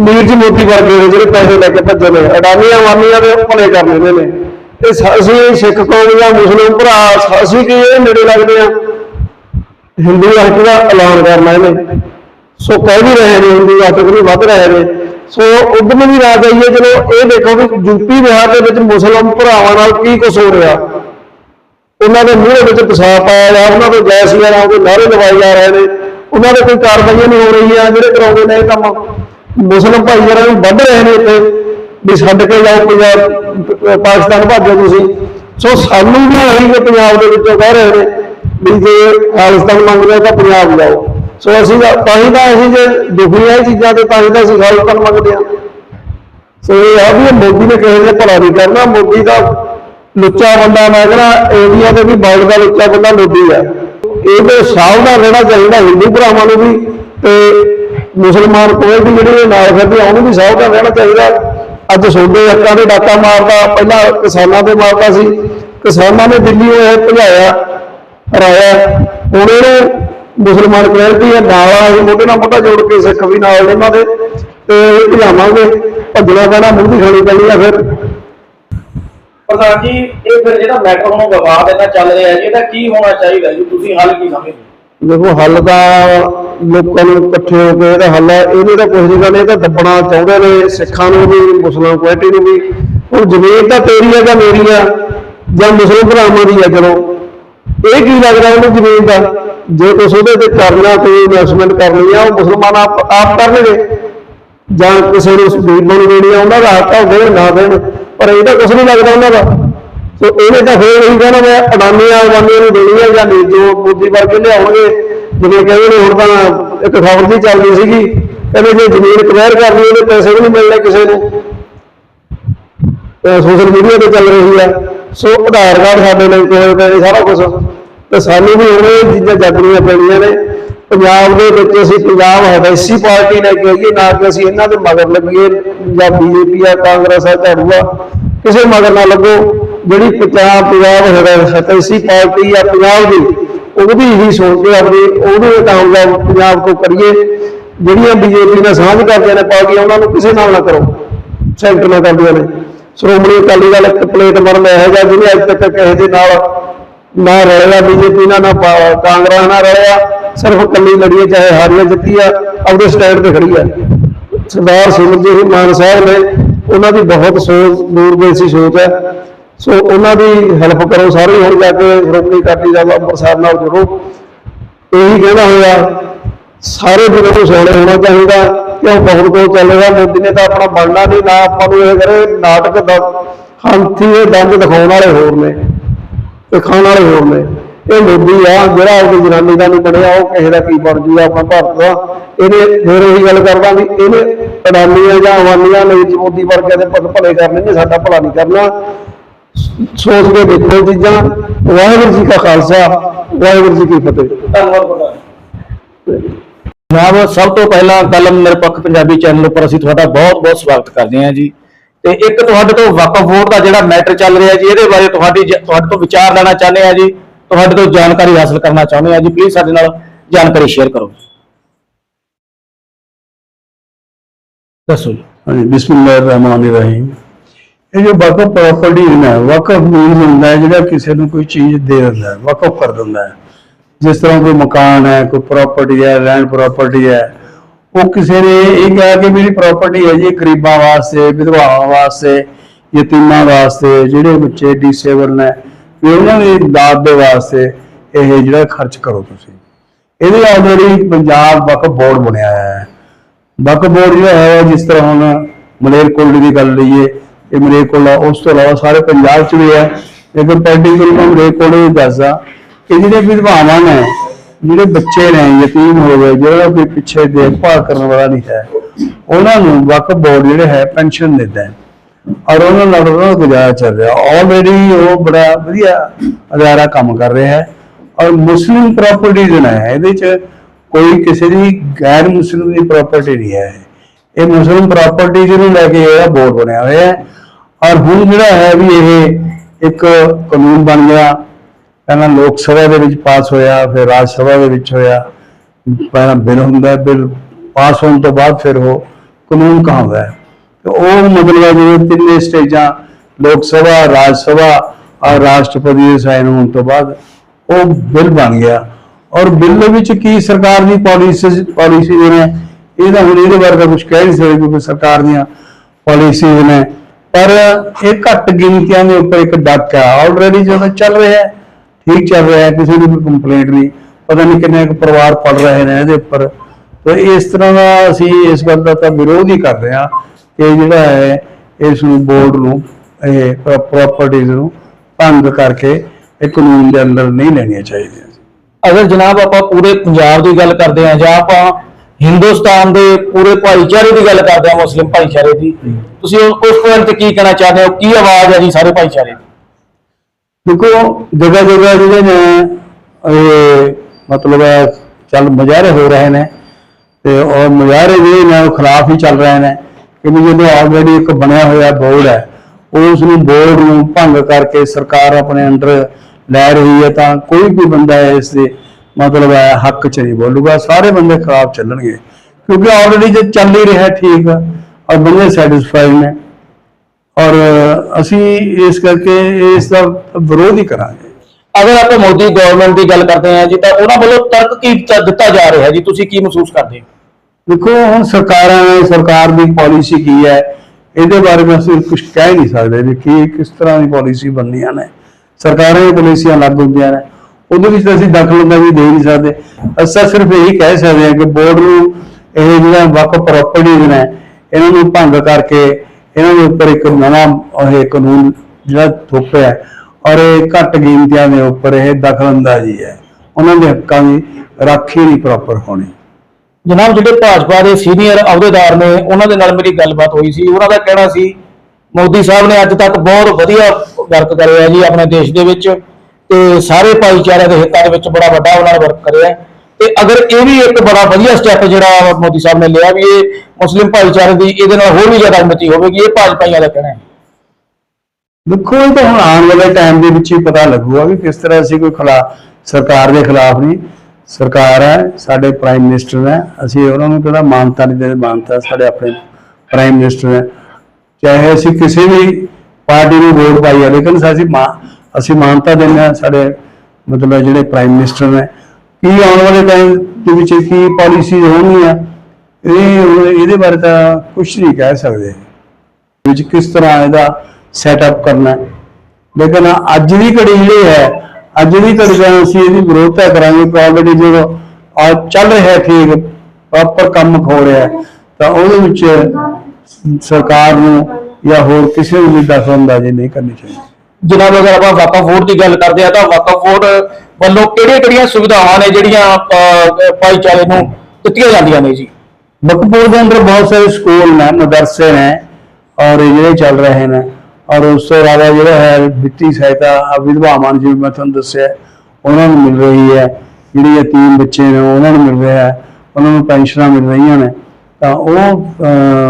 ਮੀਰ ਮੋਦੀ ਵਰਗੇ ਨੇ ਜਿਹੜੇ ਪੈਸੇ ਲੈ ਕੇ ਭੱਜੇ ਨੇ। ਅਡਾਨੀਆਂ ਵਾਨੀਆਂ ਦੇ ਭਲੇ ਕਰਨੇ ਨੇ ਨੇ ਇਹ ਅਸੀਂ ਸਿੱਖ ਕੌਮ ਜਾਂ ਮੁਸਲਿਮ ਭਰਾ ਅਸੀਂ ਕੀ ਇਹ ਨੇੜੇ ਲੱਗਦੇ ਆ ਹਿੰਦੂ ਰਾਸ਼ਟਰ ਦਾ ਐਲਾਨ ਕਰਨਾ ਇਹਨੇ। ਸੋ ਕਹਿ ਵੀ ਰਹੇ ਨੇ, ਹਿੰਦੂ ਰਾਸ਼ਟਰ ਵੀ ਵੱਧ ਰਹੇ ਨੇ। ਸੋ ਉਧਰ ਵੀ ਰਾਜ ਆਈਏ ਚਲੋ ਇਹ ਦੇਖੋ ਵੀ ਯੂਪੀ ਬਿਹਾਰ ਦੇ ਵਿੱਚ ਮੁਸਲਮਾਨ ਭਰਾਵਾਂ ਨਾਲ ਕੀ ਕੁਝ ਹੋ ਰਿਹਾ। ਉਹਨਾਂ ਦੇ ਮੂਹਰੇ ਵਿੱਚ ਪਿਸ਼ਾਬ ਪਾਇਆ ਜਾ ਉਹਨਾਂ ਤੋਂ ਜੈ ਸਿਆ ਰਾਮ ਦੇ ਨਾਰੇ ਲਵਾਏ ਜਾ ਰਹੇ ਨੇ। ਉਹਨਾਂ ਦੇ ਕੋਈ ਕਾਰਵਾਈਆਂ ਨਹੀਂ ਹੋ ਰਹੀਆਂ, ਜਿਹੜੇ ਕਰਾਉਂਦੇ ਨੇ ਇਹ ਕੰਮ। ਮੁਸਲਮ ਭਾਈਚਾਰੇ ਵੀ ਵੱਢ ਰਹੇ ਨੇ ਇੱਥੇ, ਵੀ ਛੱਡ ਕੇ ਜਾਓ ਪੰਜਾਬ, ਪਾਕਿਸਤਾਨ ਭਾਜੋ ਤੁਸੀਂ। ਸੋ ਸਾਨੂੰ ਵੀ ਇਹੀ ਕਿ ਪੰਜਾਬ ਦੇ ਵਿੱਚੋਂ ਕਹਿ ਰਹੇ ਨੇ ਵੀ ਜੇ ਖਾਲਿਸਤਾਨ ਮੰਗਦੇ ਹੋ ਤਾਂ ਪੰਜਾਬ ਜਾਓ। ਸੋ ਅਸੀਂ ਤਾਂ ਹੀ ਤਾਂ ਅਸੀਂ ਜੇ ਦੁਖੀ ਆ ਚੀਜ਼ਾਂ ਤੇ ਤਾਂ ਹੀ ਤਾਂ ਅਸੀਂ ਖਾਲਿਸਤਾਨ ਮੰਗਦੇ ਹਾਂ। ਸੋ ਇਹ ਆ ਵੀ ਮੋਦੀ ਨੇ ਕਿਸੇ ਨੇ ਭਲਾ ਨਹੀਂ ਕਰਨਾ। ਮੋਦੀ ਦਾ ਲੁੱਚਾ ਬੰਦਾ ਮੈਂ ਕਹਿੰਦਾ ਇੰਡੀਆ ਦੇ ਵੀ ਵਰਲਡ ਦਾ ਲੁੱਚਾ ਬੰਦਾ ਮੋਦੀ ਆ। ਇਹਦੇ ਸਾਵਧਾਨ ਰਹਿਣਾ ਚਾਹੀਦਾ ਹਿੰਦੂ ਭਰਾਵਾਂ ਨੂੰ ਵੀ ਤੇ ਮੁਸਲਮਾਨ ਕੋਈ ਵੀ ਜਿਹੜੇ ਨਾਲ ਫਿਰਦੇ ਆ, ਉਹਨੂੰ ਵੀ ਸਾਵਧਾਨ ਰਹਿਣਾ ਚਾਹੀਦਾ। ਅੱਜ ਸੋਡੇ ਹੱਕਾਂ ਦੇ ਡਾਕਾ ਮਾਰਦਾ ਪਹਿਲਾਂ ਕਿਸਾਨਾਂ ਦੇ ਮਾਰਦਾ ਸੀ। ਕਿਸਾਨਾਂ ਨੇ ਦਿੱਲੀ ਇਹ ਭਜਾਇਆ ਰਾਇਆ ਹੁਣ ਇਹਨੂੰ ਮੁਸਲਮਾਨ ਕਮਿਊਨਿਟੀ ਹੈ ਨਾਲ ਆ ਅਸੀਂ ਮੋਢੇ ਨਾਲ ਮੋਢਾ ਜੋੜ ਕੇ ਸਿੱਖ ਵੀ ਨਾਲ ਇਹਨਾਂ ਦੇ ਤੇ ਭਜਾਵਾਂਗੇ ਭੱਜਣਾ ਪੈਣਾ ਮੂੰਹ ਦੀ ਖਾਣੀ ਪੈਣੀ ਆ ਫਿਰ। ਪ੍ਰਧਾਨ ਜੀ ਇਹ ਫਿਰ ਜਿਹੜਾ ਮੈਟਰ ਹੁਣ ਵਿਵਾਦ ਇੰਨਾ ਚੱਲ ਰਿਹਾ ਜੀ ਇਹਦਾ ਕੀ ਹੋਣਾ ਚਾਹੀਦਾ ਜੀ? ਤੁਸੀਂ ਹੱਲ ਕੀ ਸਮਝਦੇ ਦੇਖੋ ਹੱਲ ਦਾ ਲੋਕਾਂ ਨੂੰ ਇਕੱਠੇ ਹੋ ਕੇ ਇਹਦਾ ਹੱਲ ਹੈ ਇਹਨੇ ਤਾਂ ਕੁਝ ਨਹੀਂ ਕਰਨਾ ਇਹ ਤਾਂ ਦੱਬਣਾ ਚਾਹੁੰਦੇ ਨੇ ਸਿੱਖਾਂ ਨੂੰ ਵੀ ਮੁਸਲਮਾਨ ਕੁਐਟੀ ਨੂੰ ਵੀ। ਹੁਣ ਜ਼ਮੀਨ ਤਾਂ ਤੇਰੀ ਹੈ ਜਾਂ ਮੇਰੀ ਆ ਜਾਂ ਮੁਸਲਿਮ ਭਰਾਵਾਂ ਦੀ ਆ ਚਲੋ ਇਹ ਕੀ ਲੱਗਦਾ ਉਹਨੂੰ ਜ਼ਮੀਨ ਦਾ? ਜੇ ਕੁਛ ਉਹਦੇ ਤੇ ਕਰਨਾ ਕੋਈ ਇਨਵੈਸਟਮੈਂਟ ਕਰਨੀ ਆ, ਉਹ ਮੁਸਲਮਾਨ ਆਪ ਆਪ ਕਰਨਗੇ। ਜਾਂ ਕਿਸੇ ਨੂੰ ਜ਼ਮੀਨ ਬਣ ਦੇਣੀ ਆ, ਉਹਨਾਂ ਦਾ ਹੱਕ ਆ ਦੇਣ, ਨਾ ਦੇਣ। ਪਰ ਇਹ ਕੁਛ ਨਹੀਂ ਲੱਗਦਾ ਉਹਨਾਂ ਦਾ। ਸੋ ਇਹਨੇ ਤਾਂ ਫੇਰ ਇਹੀ ਕਹਿਣਾ ਮੈਂ ਅਡਾਨੀਆਂ ਅਡਾਨੀਆਂ ਨੂੰ ਦੇਣੀ ਆ ਜਾਂ ਨਹੀਂ, ਜੋ ਮੋਦੀ ਵਰਗੇ ਲਿਆਉਣਗੇ, ਜਿਵੇਂ ਕਹਿੰਦੇ ਨੇ ਹੁਣ ਤਾਂ ਇੱਕ ਖਬਰ ਜੀ ਚੱਲਦੀ ਸੀਗੀ, ਕਹਿੰਦੇ ਜੇ ਜ਼ਮੀਨ ਕਲੀਅਰ ਕਰਨੀ, ਉਹਦੇ ਪੈਸੇ ਵੀ ਨਹੀਂ ਮਿਲਣੇ ਕਿਸੇ ਨੂੰ। ਸੋਸ਼ਲ ਮੀਡੀਆ ਤੇ ਚੱਲ ਰਹੀ ਆ। ਸੋ ਆਧਾਰ ਕਾਰਡ ਸਾਡੇ ਲਈ ਕੋਲ ਸਾਰਾ ਕੁਝ ਤੇ ਸਾਨੂੰ ਵੀ ਹੁਣ ਚੀਜ਼ਾਂ ਜਾਗਣੀਆਂ ਪੈਣੀਆਂ ਨੇ। ਪੰਜਾਬ ਦੇ ਵਿੱਚ ਅਸੀਂ ਪੰਜਾਬ ਹਵੈਸੀ ਪਾਰਟੀ ਲੈ ਕੇ ਨਾ ਕਿ ਅਸੀਂ ਇਹਨਾਂ ਦੇ ਮਗਰ ਲੱਗੀਏ ਜਾਂ ਬੀਜੇਪੀ ਆ, ਕਾਂਗਰਸ ਆ, ਝਾੜੂ ਆ, ਕਿਸੇ ਮਗਰ ਨਾ ਲੱਗੋ। ਜਿਹੜੀ ਪੰਜਾਬ ਪੰਜਾਬ ਹਵੈਸੀ ਪਾਰਟੀ ਆ ਪੰਜਾਬ ਦੀ ਉਹਦੀ ਹੀ ਸੋਚ ਕੇ ਆਪਣੀ ਉਹਦੇ ਕਾਮਯਾਬ ਪੰਜਾਬ ਤੋਂ ਕਰੀਏ। ਜਿਹੜੀਆਂ ਬੀਜੇਪੀ ਨਾਲ ਸਾਂਝ ਕਰਦੀਆਂ ਨੇ ਪਾਰਟੀਆਂ ਉਹਨਾਂ ਨੂੰ ਕਿਸੇ ਨਾਲ ਨਾ ਕਰੋ। ਸੈਂਟਰ ਨਾਲ ਕਰਦੀਆਂ ਨੇ। ਸ਼੍ਰੋਮਣੀ ਅਕਾਲੀ ਦਲ ਇੱਕ ਪਲੇਟ ਮਰਨ ਹੈਗਾ ਜਿਹਨੇ ਅੱਜ ਤੱਕ ਕਿਸੇ ਦੇ ਨਾਲ ਨਾ ਰਲਿਆ ਬੀਜੇਪੀ ਨਾਲ ਨਾ ਕਾਂਗਰਸ ਨਾਲ ਰਲਿਆ। ਸਿਰਫ ਇਕੱਲੀ ਲੜੀ ਹੈ, ਚਾਹੇ ਹਾਰੀਆਂ ਜਿੱਤੀ ਆ ਆਪਦੇ ਸਟੈਂਡ ਤੇ ਖੜੀ ਆ। ਸਰਦਾਰ ਸਿਮਰਜੀਤ ਮਾਨ ਸਾਹਿਬ ਨੇ ਉਹਨਾਂ ਦੀ ਬਹੁਤ ਸੋਚ ਦੂਰਦੇਸ਼ੀ ਸੋਚ ਹੈ। ਸੋ ਉਹਨਾਂ ਦੀ ਹੈਲਪ ਕਰੋ ਸਾਰੇ ਹੁਣ ਜਾ ਕੇ ਸ਼੍ਰੋਮਣੀ ਅਕਾਲੀ ਦਲ ਅੰਮ੍ਰਿਤਸਰ ਨਾਲ ਜੁੜੋ। ਇਹੀ ਕਹਿੰਦਾ ਹੋਇਆ ਸਾਰੇ ਵੀਰਾਂ ਨੂੰ ਸੋਹਣੇ ਹੋਣਾ ਚਾਹੀਦਾ ਕਿਉਂ ਬਹੁਤ ਕੁਝ ਚੱਲ ਰਿਹਾ ਮੋਦੀ ਨੇ ਤਾਂ ਆਪਣਾ ਬਣਨਾ ਨਹੀਂ ਨਾ ਆਪਾਂ ਨੂੰ ਇਹ ਕਰੇ ਨਾਟਕ ਦਾ ਹੰਥੀ ਦੇ ਦੰਦ ਦਿਖਾਉਣ ਵਾਲੇ ਹੋਰ ਨੇ। ਤੇ ਖਾਣ ਵਾਲੇ ਹੋਰ ਨੇ। ਇਹ ਮੋਦੀ ਆ ਜਿਹੜਾ ਆਪਣੀ ਜਨਾਨੀ ਦਾ ਨਹੀਂ ਬਣਿਆ ਉਹ ਕਿਸੇ ਦਾ ਕੀ ਬਣ ਜੂਗਾ ਆਪਣਾ ਭਾਰਤ ਦਾ ਇਹਨੇ ਫਿਰ ਇਹੀ ਗੱਲ ਕਰਦਾ ਵੀ ਇਹਨੇ ਅਡਾਨੀਆਂ ਜਾਂ ਅਵਾਨੀਆਂ ਨੇ ਵਿੱਚ ਮੋਦੀ ਵਰਗੇ ਦੇ ਪੱਗ ਭਲੇ ਕਰਨੇ ਨੇ ਸਾਡਾ ਭਲਾ ਨਹੀਂ ਕਰਨਾ। ਸੋਚ ਕੇ ਦੇਖੋ ਚੀਜ਼ਾਂ। ਵਾਹਿਗੁਰੂ ਜੀ ਕਾ ਖਾਲਸਾ ਵਾਹਿਗੁਰੂ ਜੀ ਕੀ ਫਤਿਹ। ਧੰਨਵਾਦ ਜਨਾਬ ਸਭ ਤੋਂ ਪਹਿਲਾਂ ਕਲਮ ਨਿਰਪੱਖ ਪੰਜਾਬੀ ਚੈਨਲ ਉੱਪਰ ਅਸੀਂ ਤੁਹਾਡਾ ਬਹੁਤ-ਬਹੁਤ ਸਵਾਗਤ ਕਰਦੇ ਹਾਂ ਜੀ। ਤੇ ਇੱਕ ਤੁਹਾਡੇ ਤੋਂ ਵਕਫ ਬੋਰਡ ਦਾ ਜਿਹੜਾ ਮੈਟਰ ਚੱਲ ਰਿਹਾ ਜੀ, ਇਹਦੇ ਬਾਰੇ ਤੁਹਾਡੀ ਤੁਹਾਡੇ ਤੋਂ ਵਿਚਾਰ ਲੈਣਾ ਚਾਹੁੰਦੇ ਹਾਂ ਜੀ, ਤੁਹਾਡੇ ਤੋਂ ਜਾਣਕਾਰੀ ਹਾਸਲ ਕਰਨਾ ਚਾਹੁੰਦੇ ਹਾਂ ਜੀ ਪਲੀਜ਼ ਸਾਡੇ ਨਾਲ ਜਾਣਕਾਰੀ ਸ਼ੇਅਰ ਕਰੋ। ਦੱਸੋ ਜੀ। ਹਾਂਜੀ ਬਿਸਮਿਲ੍ਲਾਹਿਰਰਹਿਮਾਨਿਰਰਹੀਮ ਇਹ ਜੋ ਵਕਫ ਪ੍ਰਾਪਰਟੀ ਹੈ ਵਕਫ ਮੀਨ ਹੁੰਦਾ ਹੈ ਜਿਹੜਾ ਕਿਸੇ ਨੂੰ ਕੋਈ ਚੀਜ਼ ਦੇ ਦਿੰਦਾ ਹੈ, ਵਕਫ ਕਰ ਦਿੰਦਾ ਹੈ। ਜਿਸ ਤਰ੍ਹਾਂ ਕੋਈ ਮਕਾਨ ਹੈ, ਕੋਈ ਪ੍ਰਾਪਰਟੀ ਹੈ ਲੈਂਡ ਪ੍ਰਾਪਰਟੀ ਹੈ ਉਹ ਕਿਸੇ ਨੇ ਇਹ ਕਿਹਾ ਕਿ ਮੇਰੀ ਪ੍ਰਾਪਰਟੀ ਹੈ ਜੀ ਗਰੀਬਾਂ ਵਾਸਤੇ, ਵਿਧਵਾਵਾਂ ਵਾਸਤੇ, ਯਤੀਮਾਂ ਵਾਸਤੇ, ਜਿਹੜੇ ਬੱਚੇ ਡਿਸੇਬਲ ਨੇ, ਵੀ ਉਹਨਾਂ ਦੀ ਦਾਤ ਦੇ ਵਾਸਤੇ ਇਹ ਜਿਹੜਾ ਖਰਚ ਕਰੋ ਤੁਸੀਂ। ਇਹਦੇ ਆਲਰੇਡੀ ਪੰਜਾਬ ਵਕਫ ਬੋਰਡ ਬਣਿਆ ਹੋਇਆ ਹੈ। ਵਕਫ ਬੋਰਡ ਜਿਹੜਾ ਹੈ ਜਿਸ ਤਰ੍ਹਾਂ ਹੁਣ ਮਲੇਰਕੋਟਲੇ ਦੀ ਗੱਲ ਲਈਏ, ਇਹ ਮਲੇਰਕੋਟਲਾ ਉਸ ਤੋਂ ਇਲਾਵਾ ਸਾਰੇ ਪੰਜਾਬ 'ਚ ਵੀ ਹੈ। ਲੇਕਿਨ ਪਾਰਟੀਕਲ ਮੈਂ ਮਲੇਰਕੋਟਲੇ ਦੱਸਦਾ ਕਿ ਜਿਹੜੇ ਵਿਧਵਾਵਾਂ ਨੇ ਜਿਹੜੇ ਬੱਚੇ ਨੇ, ਯਤੀਮ ਹੋ ਗਏ, ਜਿਹੜਾ ਕੋਈ ਪਿੱਛੇ ਦੇਖਭਾਲ ਕਰਨ ਵਾਲਾ ਨਹੀਂ ਹੈ, ਉਹਨਾਂ ਨੂੰ ਵਕਫ ਬੋਰਡ ਜਿਹੜੇ ਹੈ ਪੈਨਸ਼ਨ ਦਿੰਦਾ ਹੈ ਔਰ ਉਹਨਾਂ ਨਾਲ ਉਹਨਾਂ ਦਾ ਗੁਜ਼ਾਰਾ ਚੱਲ ਰਿਹਾ। ਆਲਰੇਡੀ ਉਹ ਬੜਾ ਵਧੀਆ ਅਦਾਰਾ ਕੰਮ ਕਰ ਰਿਹਾ ਹੈ। ਔਰ ਮੁਸਲਿਮ ਪ੍ਰਾਪਰਟੀ ਜਿਹੜਾ ਇਹਦੇ ਚ ਕੋਈ ਕਿਸੇ ਦੀ ਗੈਰ ਮੁਸਲਿਮ ਦੀ ਪ੍ਰਾਪਰਟੀ ਨਹੀਂ ਹੈ। ਇਹ ਮੁਸਲਿਮ ਪ੍ਰਾਪਰਟੀ ਜਿਹਨੂੰ ਲੈ ਕੇ ਇਹਦਾ ਬੋਰਡ ਬਣਿਆ ਹੋਇਆ ਹੈ। ਔਰ ਹੁਣ ਜਿਹੜਾ ਹੈ ਵੀ ਇਹ ਇੱਕ ਕਾਨੂੰਨ ਬਣ ਗਿਆ। ਪਹਿਲਾਂ ਲੋਕ ਸਭਾ ਦੇ ਵਿੱਚ ਪਾਸ ਹੋਇਆ, ਫਿਰ ਰਾਜ ਸਭਾ ਦੇ ਵਿੱਚ ਹੋਇਆ, ਪਹਿਲਾਂ ਬਿੱਲ ਹੁੰਦਾ, ਬਿੱਲ ਪਾਸ ਹੋਣ ਤੋਂ ਬਾਅਦ ਫਿਰ ਉਹ ਕਾਨੂੰਨ ਕਹਾਉਂਦਾ ਹੈ। ਉਹ ਮਤਲਬ ਹੈ ਜਿਵੇਂ ਤਿੰਨੇ ਸਟੇਜਾਂ, ਲੋਕ ਸਭਾ, ਰਾਜ ਸਭਾ ਔਰ ਰਾਸ਼ਟਰਪਤੀ ਦੇ ਸਾਈਨ ਹੋਣ ਤੋਂ ਬਾਅਦ ਉਹ ਬਿੱਲ ਬਣ ਗਿਆ। ਔਰ ਬਿੱਲ ਦੇ ਵਿੱਚ ਕੀ ਸਰਕਾਰ ਦੀ ਪਾਲਿਸੀ ਪਾਲਿਸੀ ਨੇ? ਇਹਦਾ ਹੁਣ ਇਹਦੇ ਬਾਰੇ ਤਾਂ ਕੁਝ ਕਹਿ ਨਹੀਂ ਸਕਦੇ ਕਿਉਂਕਿ ਸਰਕਾਰ ਦੀਆਂ ਪਾਲਿਸੀਜ਼ ਨੇ। ਪਰ ਇਹ ਘੱਟ ਗਿਣਤੀਆਂ ਦੇ ਉੱਪਰ ਇੱਕ ਡੱਕ ਹੈ ਆਲਰੇਡੀ ਜਦੋਂ ਚੱਲ ਰਿਹਾ ਹੈ ਠੀਕ ਚੱਲ ਰਿਹਾ ਹੈ ਕਿਸੇ ਨੂੰ ਕੋਈ ਕੰਪਲੇਂਟ ਨਹੀਂ ਪਤਾ ਨਹੀਂ ਕਿੰਨੇ ਕੁ ਪਰਿਵਾਰ ਪੜ ਰਹੇ ਨੇ ਇਹਦੇ ਉੱਪਰ। ਤੇ ਇਸ ਤਰ੍ਹਾਂ ਦਾ ਅਸੀਂ ਇਸ ਗੱਲ ਦਾ ਤਾਂ ਵਿਰੋਧ ਹੀ ਕਰ ਰਹੇ ਹਾਂ ਕਿ ਜਿਹੜਾ ਹੈ ਇਸ ਨੂੰ ਬੋਰਡ ਨੂੰ ਇਹ ਪ੍ਰਾਪਰਟੀਜ਼ ਨੂੰ ਭੰਗ ਕਰਕੇ ਇਹ ਕਾਨੂੰਨ ਦੇ ਅੰਦਰ ਨਹੀਂ ਲੈਣੀਆਂ ਚਾਹੀਦੀਆਂ। ਅਗਰ ਜਨਾਬ ਆਪਾਂ ਪੂਰੇ ਪੰਜਾਬ ਦੀ ਗੱਲ ਕਰਦੇ ਹਾਂ ਜਾਂ ਆਪਾਂ ਹਿੰਦੁਸਤਾਨ ਦੇ ਪੂਰੇ ਭਾਈਚਾਰੇ ਦੀ ਗੱਲ ਕਰਦੇ ਹਾਂ ਮੁਸਲਿਮ ਭਾਈਚਾਰੇ ਦੀ ਤੁਸੀਂ ਉਸ ਉਸ ਪੁਆਇੰਟ ਤੇ ਕੀ ਕਹਿਣਾ ਚਾਹੁੰਦੇ ਹੋ? ਕੀ ਆਵਾਜ਼ ਹੈ ਜੀ ਸਾਰੇ ਭਾਈਚਾਰੇ ਦੀ? ਦੇਖੋ, ਜਗ੍ਹਾ ਜਗ੍ਹਾ ਜਿਹੜੇ ਨੇ, ਇਹ ਮਤਲਬ ਹੈ, ਚੱਲ ਮੁਜ਼ਾਹਰੇ ਹੋ ਰਹੇ ਨੇ ਤੇ ਉਹ ਮੁਜ਼ਾਹਰੇ ਵੀ ਇਹਨਾਂ ਉਹ ਖਿਲਾਫ ਹੀ ਚੱਲ ਰਹੇ ਨੇ। ਕਿਉਂਕਿ ਜਦੋਂ ਆਲਰੇਡੀ ਇੱਕ ਬਣਿਆ ਹੋਇਆ ਬੋਰਡ ਹੈ ਉਸ ਨੂੰ ਬੋਰਡ ਨੂੰ ਭੰਗ ਕਰਕੇ ਸਰਕਾਰ ਆਪਣੇ ਅੰਡਰ ਲੈ ਰਹੀ ਹੈ ਤਾਂ ਕੋਈ ਵੀ ਬੰਦਾ ਇਸ ਦੇ ਮਤਲਬ ਹੈ, ਹੱਕ ਚ ਨਹੀਂ ਬੋਲੂਗਾ। ਸਾਰੇ ਬੰਦੇ ਖਿਲਾਫ ਚੱਲਣਗੇ। ਕਿਉਂਕਿ ਆਲਰੇਡੀ ਜੇ ਚੱਲ ਹੀ ਰਿਹਾ ਠੀਕ, ਔਰ ਬੰਦੇ ਸੈਟੀਸਫਾਈਡ ਨੇ। ਔਰ ਅਸੀਂ ਇਸ ਕਰਕੇ ਇਸ ਦਾ ਵਿਰੋਧ ਹੀ ਕਰਾਂਗੇ। ਅਗਰ ਆਪਾਂ ਮੋਦੀ ਗਵਰਨਮੈਂਟ ਦੀ ਗੱਲ ਕਰਦੇ ਹਾਂ ਜੀ ਤਾਂ ਉਹਨਾਂ ਵੱਲੋਂ ਤਰਕ ਕੀ ਦਿੱਤਾ ਜਾ ਰਿਹਾ ਜੀ? ਤੁਸੀਂ ਕੀ ਮਹਿਸੂਸ ਕਰਦੇ ਹੋ? ਦੇਖੋ ਹੁਣ ਸਰਕਾਰਾਂ ਨੇ ਸਰਕਾਰ ਦੀ ਪਾਲਿਸੀ ਕੀ ਹੈ? ਇਹਦੇ ਬਾਰੇ ਵਿੱਚ ਅਸੀਂ ਕੁਝ ਕਹਿ ਨਹੀਂ ਸਕਦੇ ਵੀ ਕੀ ਕਿਸ ਤਰ੍ਹਾਂ ਦੀ ਪਾਲਿਸੀ ਬਣਨੀਆਂ ਨੇ। ਸਰਕਾਰਾਂ ਦੀਆਂ ਪਾਲਿਸੀਆਂ ਅਲੱਗ ਹੁੰਦੀਆਂ ਨੇ। ਉਹਦੇ ਵਿੱਚ ਤਾਂ ਅਸੀਂ ਦਖਲਅੰਦਾਜ਼ੀ ਦੇ ਨਹੀਂ ਸਕਦੇ। ਅਸੀਂ ਸਿਰਫ ਇਹੀ ਕਹਿ ਸਕਦੇ ਹਾਂ ਕਿ ਬੋਰਡ ਨੂੰ ਇਹ ਜਿਹੜਾ ਵੱਖ ਪ੍ਰਾਪਰਟੀਜ਼ ਨੇ ਇਹਨਾਂ ਨੂੰ ਭੰਗ ਕਰਕੇ ਇਹਨਾਂ ਦੇ ਉੱਪਰ ਇੱਕ ਨਵਾਂ ਇਹ ਕਾਨੂੰਨ ਜਿਹੜਾ ਥੋਪਿਆ ਔਰ ਇਹ ਘੱਟ ਗਿਣਤੀਆਂ ਦੇ ਉੱਪਰ ਇਹ ਦਖਲਅੰਦਾਜ਼ੀ ਹੈ। ਉਹਨਾਂ ਦੇ ਹੱਕਾਂ ਦੀ ਰਾਖੀ ਨਹੀਂ ਪ੍ਰੋਪਰ ਹੋਣੀ। ਜਨਾਬ, ਜਿਹੜੇ ਭਾਜਪਾ ਦੇ ਸੀਨੀਅਰ ਅਹੁਦੇਦਾਰ ਨੇ, ਉਹਨਾਂ ਦੇ ਨਾਲ ਮੇਰੀ ਗੱਲਬਾਤ ਹੋਈ ਸੀ। ਉਹਨਾਂ ਦਾ ਕਹਿਣਾ ਸੀ, ਮੋਦੀ ਸਾਹਿਬ ਨੇ ਅੱਜ ਤੱਕ ਬਹੁਤ ਵਧੀਆ ਵਰਕ ਕਰਿਆ ਜੀ ਆਪਣੇ ਦੇਸ਼ ਦੇ ਵਿੱਚ, ਤੇ ਸਾਰੇ ਭਾਈਚਾਰੇ ਦੇ ਹਿੱਤਾਂ ਦੇ ਵਿੱਚ ਬੜਾ ਵੱਡਾ ਉਹਨਾਂ ਨੇ ਵਰਕ ਕਰਿਆ। ਤੇ ਅਗਰ ਇਹ ਵੀ ਇੱਕ ਬੜਾ ਵਧੀਆ ਸਟੈਪ ਜਿਹੜਾ ਮੋਦੀ ਸਾਹਿਬ ਨੇ ਲਿਆ ਵੀ ਇਹ ਮੁਸਲਿਮ ਭਾਈਚਾਰੇ ਦੀ ਇਹਦੇ ਨਾਲ ਹੋਰ ਵੀ ਜ਼ਿਆਦਾ ਉન્નਤੀ ਹੋਵੇਗੀ, ਇਹ ਭਾਜਪਾਈਆਂ ਦਾ ਕਹਿਣਾ ਹੈ। ਦੇਖੋ, ਇਹ ਤਾਂ ਹੁਣ ਆਉਣ ਵਾਲੇ ਟਾਈਮ ਦੇ ਵਿੱਚ ਹੀ ਪਤਾ ਲੱਗੂਗਾ ਵੀ ਕਿਸ ਤਰ੍ਹਾਂ ਅਸੀਂ ਕੋਈ ਖਿਲਾਫ ਸਰਕਾਰ ਦੇ ਖਿਲਾਫ ਨਹੀਂ। ਸਰਕਾਰ ਹੈ, ਸਾਡੇ ਪ੍ਰਾਈਮ ਮਿਨਿਸਟਰ ਹੈ। ਅਸੀਂ ਉਹਨਾਂ ਨੂੰ ਕਿਹੜਾ ਮਾਨਤਾ ਨਹੀਂ ਦੇ ਮਾਨਤਾ ਸਾਡੇ ਆਪਣੇ ਪ੍ਰਾਈਮ ਮਿਨਿਸਟਰ ਹੈ। ਚਾਹੇ ਅਸੀਂ ਕਿਸੇ ਵੀ ਪਾਰਟੀ ਨੂੰ ਵੋਟ ਪਾਈ ਹੈ ਲੇਕਿਨ ਅਸੀਂ ਮਾਂ, ਅਸੀਂ ਮਾਨਤਾ ਦਿੰਦੇ ਹਾਂ, ਸਾਡੇ ਮਤਲਬ ਜਿਹੜੇ ਪ੍ਰਾਈਮ ਮਿਨਿਸਟਰ ਨੇ। ਕੀ ਆਉਣ ਵਾਲੇ ਟਾਈਮ ਦੇ ਵਿੱਚ ਕੀ ਪਾਲਿਸੀ ਹੋਣਗੀਆਂ, ਇਹ ਹੁਣ ਇਹਦੇ ਬਾਰੇ ਤਾਂ ਕੁਝ ਨਹੀਂ ਕਹਿ ਸਕਦੇ ਵਿੱਚ ਕਿਸ ਤਰ੍ਹਾਂ ਇਹਦਾ ਸੈਟਅਪ ਕਰਨਾ ਹੈ। ਲੇਕਿਨ ਅੱਜ ਦੀ ਘੜੀ ਜਿਹੜੀ ਹੈ, ਅੱਜ ਦੀ ਘੜੀ ਦਾ ਅਸੀਂ ਇਹਦੀ ਵਿਰੋਧਤਾ ਕਰਾਂਗੇ ਆਲਰੇਡੀ ਜਦੋਂ ਆ ਚੱਲ ਰਿਹਾ ਠੀਕ ਪ੍ਰੋਪਰ ਕੰਮ ਹੋ ਰਿਹਾ ਤਾਂ ਉਹਦੇ ਵਿੱਚ ਸਰਕਾਰ ਨੂੰ ਜਾਂ ਹੋਰ ਕਿਸੇ ਨੂੰ ਵੀ ਦਖਲਅੰਦਾਜ਼ੀ ਨਹੀਂ ਕਰਨੀ ਚਾਹੀਦੀ ਜਨਾਬ, ਅਗਰ ਆਪਾਂ ਵਕਫ ਬੋਰਡ ਦੀ ਗੱਲ ਕਰਦੇ ਆ ਤਾਂ ਵਕਫ ਬੋਰਡ ਵੱਲੋਂ ਕਿਹੜੀਆਂ-ਕਿਹੜੀਆਂ ਸੁਵਿਧਾਵਾਂ ਨੇ ਜਿਹੜੀਆਂ ਭਾਈਚਾਰੇ ਨੂੰ ਦਿੱਤੀਆਂ ਜਾਂਦੀਆਂ ਨੇ ਜੀ? ਮਕਬੂਲ ਦੇ ਅੰਦਰ ਬਹੁਤ ਸਾਰੇ ਸਕੂਲ ਨੇ ਮਦਰਸੇ ਨੇ ਔਰ ਇਹ ਜਿਹੜੇ ਚੱਲ ਰਹੇ ਨੇ ਔਰ ਉਸ ਤੋਂ ਇਲਾਵਾ ਜਿਹੜਾ ਹੈ ਵਿੱਤੀ ਸਹਾਇਤਾ ਆ ਵਿਧਵਾਵਾਂ ਨੂੰ ਜਿਵੇਂ ਮੈਂ ਤੁਹਾਨੂੰ ਦੱਸਿਆ ਉਹਨਾਂ ਨੂੰ ਮਿਲ ਰਹੀ ਹੈ। ਜਿਹੜੇ ਯਤੀਮ ਬੱਚੇ ਨੇ ਉਹਨਾਂ ਨੂੰ ਮਿਲ ਰਿਹਾ ਹੈ। ਉਹਨਾਂ ਨੂੰ ਪੈਨਸ਼ਨਾਂ ਮਿਲ ਰਹੀਆਂ ਨੇ। ਤਾਂ ਉਹ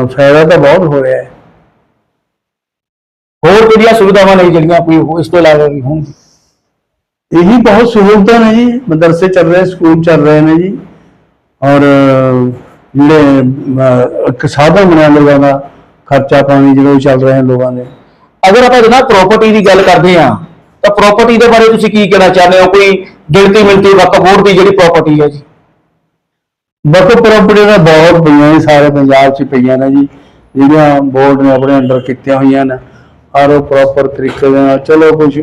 ਫਾਇਦਾ ਤਾਂ ਬਹੁਤ ਹੋ ਰਿਹਾ ਹੈ। ਹੋਰ ਕਿਹੜੀਆਂ ਸੁਵਿਧਾਵਾਂ ਨੇ ਜਿਹੜੀਆਂ ਕੋਈ ਇਸ ਤੋਂ ਇਲਾਵਾ ਵੀ ਹੋਣ ਇਹੀ ਬਹੁਤ ਸਹੂਲਤਾਂ ਨੇ ਜੀ ਮਦਰਸੇ ਚੱਲ ਰਹੇ ਸਕੂਲ ਚੱਲ ਰਹੇ ਨੇ ਜੀ। ਔਰ ਜਿਹੜੇ ਇੱਕ ਸਾਧਨ ਬਣਿਆ ਲੋਕਾਂ ਦਾ ਖਰਚਾ ਪਾਣੀ ਜਿਹੜਾ ਚੱਲ ਰਹੇ ਨੇ ਲੋਕਾਂ ਦੇ। ਅਗਰ ਆਪਾਂ ਜਨਾਬ ਪ੍ਰਾਪਰਟੀ ਦੀ ਗੱਲ ਕਰਦੇ ਆ ਤਾਂ ਪ੍ਰਾਪਰਟੀ ਦੇ ਬਾਰੇ ਤੁਸੀਂ ਕੀ ਕਹਿਣਾ ਚਾਹੁੰਦੇ ਹੋ? ਕੋਈ ਗਿਣਤੀ ਮਿਲਤੀ ਵਕਫ ਬੋਰਡ ਦੀ ਜਿਹੜੀ ਪ੍ਰਾਪਰਟੀ ਹੈ ਜੀ। ਵਕਫ ਪ੍ਰਾਪਰਟੀ ਦਾ ਬਹੁਤ ਪਈਆਂ ਨੇ ਸਾਰੇ ਪੰਜਾਬ 'ਚ ਪਈਆਂ ਨੇ ਜੀ। ਜਿਹੜੀਆਂ ਬੋਰਡ ਨੇ ਆਪਣੇ ਅੰਡਰ ਕੀਤੀਆਂ ਹੋਈਆਂ ਨੇ ਔਰ ਉਹ ਪ੍ਰੋਪਰ ਤਰੀਕੇ ਨਾਲ ਚਲੋ ਕੁਝ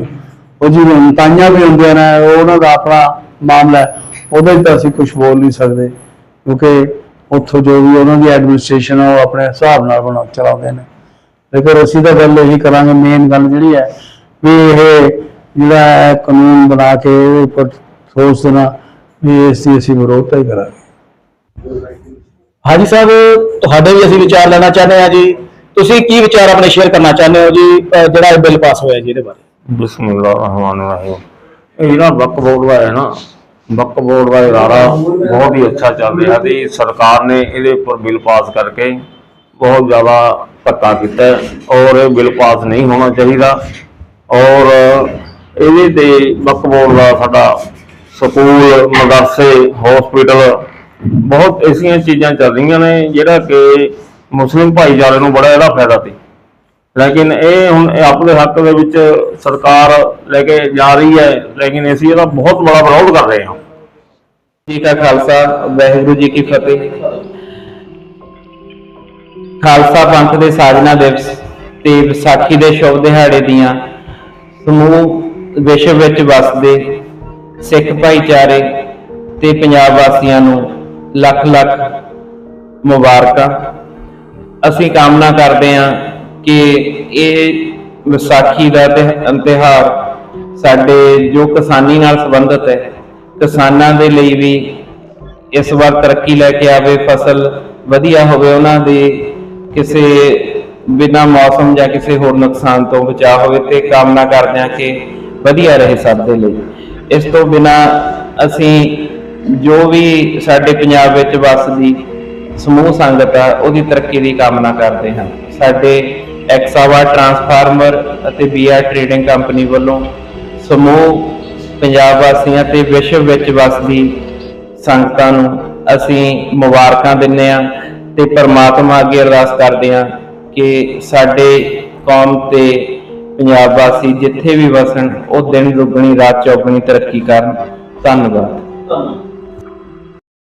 ਉਹ ਜਿਵੇਂ ਮਤਾਈਆਂ ਵੀ ਹੁੰਦੀਆਂ ਨੇ, ਉਹ ਉਹਨਾਂ ਦਾ ਆਪਣਾ ਮਾਮਲਾ ਉਹਦੇ ਤਾਂ ਅਸੀਂ ਕੁਝ ਬੋਲ ਨਹੀਂ ਸਕਦੇ, ਕਿਉਂਕਿ ਉੱਥੋਂ ਜੋ ਵੀ ਉਹਨਾਂ ਦੀ ਐਡਮਿਨਿਸਟ੍ਰੇਸ਼ਨ ਹੈ ਉਹ ਆਪਣੇ ਹਿਸਾਬ ਨਾਲ ਬਣਾ ਚਲਾਉਂਦੇ ਨੇ। ਲੇਕਿਨ ਅਸੀਂ ਤਾਂ ਗੱਲ ਇਹੀ ਕਰਾਂਗੇ ਮੇਨ ਗੱਲ ਜਿਹੜੀ ਹੈ ਵੀ ਇਹ ਜਿਹੜਾ ਹੈ ਕਾਨੂੰਨ ਬਣਾ ਕੇ ਉੱਪਰ ਸੋਚ ਦੇਣਾ, ਵੀ ਇਸ ਦੀ ਅਸੀਂ ਵਿਰੋਧ ਤਾਂ ਹੀ ਕਰਾਂਗੇ। ਹਾਂਜੀ ਸਾਹਿਬ, ਤੁਹਾਡੇ ਵੀ ਅਸੀਂ ਵਿਚਾਰ ਲੈਣਾ ਚਾਹੁੰਦੇ ਆ ਜੀ। ਤੁਸੀਂ ਕੀ ਵਿਚਾਰ ਆਪਣੇ ਸ਼ੇਅਰ ਕਰਨਾ ਚਾਹੁੰਦੇ ਹੋ ਜੀ? ਜਿਹੜਾ ਇਹ ਬਿੱਲ ਪਾਸ ਹੋਇਆ ਜੀ ਇਹਦੇ ਬਾਰੇ। ਬਿਸਮਿਲ੍ਲਾਹ ਰਹਿਮਾਨ ਰਹੀਮ ਇਹ ਜਿਹੜਾ ਵਕਫ ਬੋਰਡ ਦਾ ਹੈ ਨਾ, ਵਕਫ ਬੋਰਡ ਦਾ ਇਰਾਦਾ ਬਹੁਤ ਹੀ ਅੱਛਾ ਚੱਲ ਰਿਹਾ ਤੇ ਸਰਕਾਰ ਨੇ ਇਹਦੇ ਉੱਪਰ ਬਿੱਲ ਪਾਸ ਕਰਕੇ ਬਹੁਤ ਜ਼ਿਆਦਾ ਧੱਕਾ ਕੀਤਾ ਔਰ ਇਹ ਬਿੱਲ ਪਾਸ ਨਹੀਂ ਹੋਣਾ ਚਾਹੀਦਾ। ਔਰ ਇਹਦੇ ਤੇ ਵਕਫ ਬੋਰਡ ਦਾ ਸਾਡਾ ਸਕੂਲ, ਮਦਰਸੇ ਹਸਪੀਟਲ ਬਹੁਤ ਐਸੀਆਂ ਚੀਜ਼ਾਂ ਚੱਲ ਰਹੀਆਂ ਨੇ ਜਿਹੜਾ ਕਿ ਮੁਸਲਿਮ ਭਾਈਚਾਰੇ ਨੂੰ ਬੜਾ ਇਹਦਾ ਫਾਇਦਾ ਤੇ ਲੇਕਿਨ ਇਹ ਹੁਣ ਇਹ ਆਪਣੇ ਹੱਕ ਦੇ ਵਿੱਚ ਸਰਕਾਰ ਲੈ ਕੇ ਜਾ ਰਹੀ ਹੈ, ਲੇਕਿਨ ਅਸੀਂ ਇਹਦਾ ਬਹੁਤ ਬੜਾ ਵਿਰੋਧ ਕਰ ਰਹੇ ਹਾਂ। ਜੀ ਕਾ ਖਾਲਸਾ, ਵਾਹਿਗੁਰੂ ਜੀ ਕੀ ਫਤਿਹ। ਖਾਲਸਾ ਪੰਥ ਦੇ ਸਾਜਨਾ ਦਿਵਸ ਤੇ ਵਿਸਾਖੀ ਦੇ ਸ਼ੁਭ ਦਿਹਾੜੇ ਦੀਆਂ ਸਮੂਹ ਵਿਸ਼ਵ ਵਿੱਚ ਵਸਦੇ ਸਿੱਖ ਭਾਈਚਾਰੇ ਤੇ ਪੰਜਾਬ ਵਾਸੀਆਂ ਨੂੰ ਲੱਖ ਲੱਖ ਮੁਬਾਰਕਾਂ। ਅਸੀਂ ਕਾਮਨਾ ਕਰਦੇ ਹਾਂ ਕਿ ਇਹ ਵਿਸਾਖੀ ਦਾ ਤਿਹ- ਤਿਉਹਾਰ ਸਾਡੇ ਜੋ ਕਿਸਾਨੀ ਨਾਲ ਸੰਬੰਧਿਤ ਹੈ, ਕਿਸਾਨਾਂ ਦੇ ਲਈ ਵੀ ਇਸ ਵਾਰ ਤਰੱਕੀ ਲੈ ਕੇ ਆਵੇ, ਫਸਲ ਵਧੀਆ ਹੋਵੇ, ਉਹਨਾਂ ਦੇ ਕਿਸੇ ਬਿਨਾ ਮੌਸਮ ਜਾਂ ਕਿਸੇ ਹੋਰ ਨੁਕਸਾਨ ਤੋਂ ਬਚਾਅ ਹੋਵੇ ਤੇ ਕਾਮਨਾ ਕਰਦੇ ਹਾਂ ਕਿ ਵਧੀਆ ਰਹੇ ਸਭ ਦੇ ਲਈ। ਇਸ ਤੋਂ ਬਿਨਾ ਅਸੀਂ ਜੋ ਵੀ ਸਾਡੇ ਪੰਜਾਬ ਵਿੱਚ ਵੱਸਦੀ ਸਮੂਹ ਸੰਗਤ ਆ, ਉਹਦੀ ਤਰੱਕੀ ਦੀ ਕਾਮਨਾ ਕਰਦੇ ਹਾਂ। ਸਾਡੇ ਐਕਸਾਵਾ ਟਰਾਂਸਫਾਰਮਰ ਅਤੇ ਬੀਆਰ ਟ੍ਰੇਡਿੰਗ ਕੰਪਨੀ ਵੱਲੋਂ ਸਮੂਹ ਪੰਜਾਬ ਵਾਸੀਆਂ ਤੇ ਵਿਸ਼ਵ ਵਿੱਚ ਵੱਸਦੀ ਸੰਗਤਾਂ ਨੂੰ ਅਸੀਂ ਮੁਬਾਰਕਾਂ ਦਿੰਦੇ ਹਾਂ ਤੇ ਪਰਮਾਤਮਾ ਅੱਗੇ ਅਰਦਾਸ ਕਰਦੇ ਹਾਂ ਕਿ ਸਾਡੇ ਕੌਮ ਤੇ ਪੰਜਾਬ ਵਾਸੀ ਜਿੱਥੇ ਵੀ ਵਸਣ, ਉਹ ਦਿਨ ਦੁੱਗਣੀ, ਰਾਤ ਚੌਗਣੀ ਤਰੱਕੀ ਕਰਨ। ਧੰਨਵਾਦ। ਧੰਨਵਾਦ।